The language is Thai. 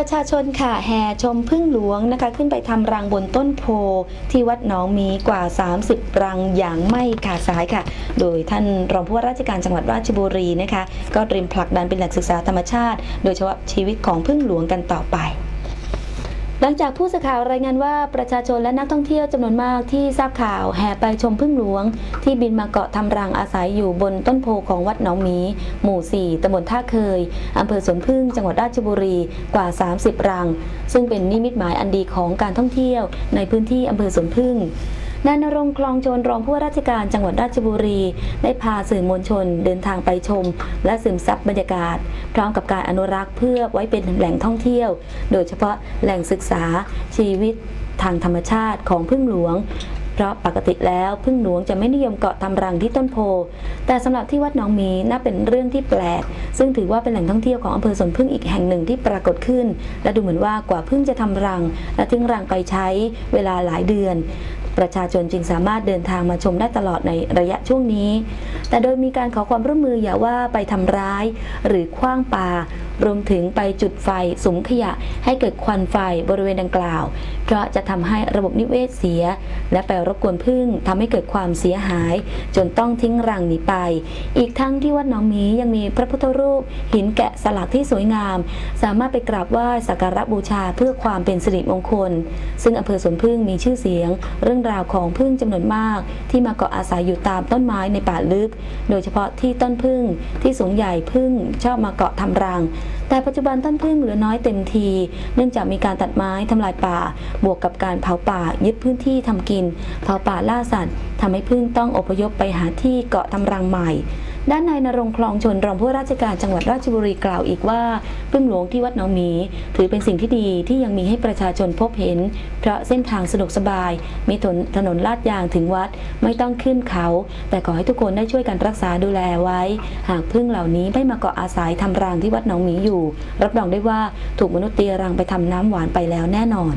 ประชาชนค่ะแห่ชมพึ่งหลวงนะคะ ขึ้นไปทำรังบนต้นโพที่วัดหนองมีกว่า 30 รังอย่างไม่ขาดสายค่ะ โดยท่านรองผู้ว่าราชการจังหวัดราชบุรีนะคะ ก็เตรียมผลักดันเป็นแหล่งศึกษาธรรมชาติ โดยเฉพาะชีวิตของพึ่งหลวงกันต่อไป หลังจากผู้สื่อข่าวรายงานว่าประชาชนและนักท่องเที่ยวจำนวนมากที่ทราบข่าวแห่ไปชมพึ่งหลวง ที่บินมาเกาะทำรังอาศัยอยู่บนต้นโพของวัดหนองหมี หมู่ 4ตำบลท่าเคยอำเภอสวนพึ่งจังหวัดราชบุรีกว่า 30 รัง ซึ่งเป็นนิมิตหมายอันดีของการท่องเที่ยวในพื้นที่อำเภอสวนพึ่ง นายนรงคลองโจรองผู้ว่าราชการจังหวัดราชบุรี ได้พาสื่อมวลชนเดินทางไปชม และซึมซับบรรยากาศ พร้อมกับการอนุรักษ์เพื่อไว้เป็นแหล่งท่องเที่ยว โดยเฉพาะแหล่งศึกษาชีวิตทางธรรมชาติของพึ่งหลวงเพราะปกติแล้วพึ่งหลวงจะไม่นิยมเกาะทำรังที่ต้นโพ แต่สำหรับที่วัดหนองมีน่าเป็นเรื่องที่แปลก ซึ่งถือว่าเป็นแหล่งท่องเที่ยวของอำเภอสวนพึ่งอีกแห่งหนึ่งที่ปรากฏขึ้น และดูเหมือนว่ากว่าพึ่งจะทำรัง และทิ้งรังไปใช้เวลาหลายเดือน ประชาชนจึงสามารถเดินทางมาชมได้ตลอดในระยะช่วงนี้ แต่โดยมีการขอความร่วมมืออย่าว่าไปทำร้าย หรือคว้างปา รวมถึงไปจุดไฟสุมขยะให้เกิดควันไฟบริเวณดังกล่าว เพราะจะทำให้ระบบนิเวศเสีย และไปรบกวนพึ่งทำให้เกิดความเสียหาย จนต้องทิ้งรังหนีไป อีกทั้งที่วัดหนองมียังมีพระพุทธรูป หินแกะสลักที่สวยงาม สามารถไปกราบไหว้สักการะบูชาเพื่อความเป็นสิริมงคล ซึ่งอำเภอสวนพึ่งมีชื่อเสียง เรื่องราวของพึ่งจำนวนมาก ที่มาเกาะอาศัยอยู่ตามต้นไม้ในป่าลึก โดยเฉพาะที่ต้นพึ่งที่สูงใหญ่พึ่งชอบมาเกาะทำรังแต่ปัจจุบันต้นพึ่งเหลือน้อยเต็มที เนื่องจากมีการตัดไม้ทำลายป่า บวกกับการเผาป่ายึดพื้นที่ทำกิน เผาป่าล่าสัตว์ทำให้พึ่งต้องอพยพไปหาที่เกาะทำรังใหม่ ด้านนายนรงคลองชนรองผู้ว่าราชการจังหวัดราชบุรีกล่าวอีกว่าพึ่งหลวงที่วัดหนองหมี ถือเป็นสิ่งที่ดีที่ยังมีให้ประชาชนพบเห็น เพราะเส้นทางสะดวกสบาย มีถนนถนนลาดยางถึงวัดไม่ต้องขึ้นเขา แต่ขอให้ทุกคนได้ช่วยกันรักษาดูแลไว้ หากพึ่งเหล่านี้ไม่มาเกาะอาศัยทำรังที่วัดหนองหมีอยู่ รับรองได้ว่าถูกมนุษย์ตีรังไปทำน้ำหวานไปแล้วแน่นอน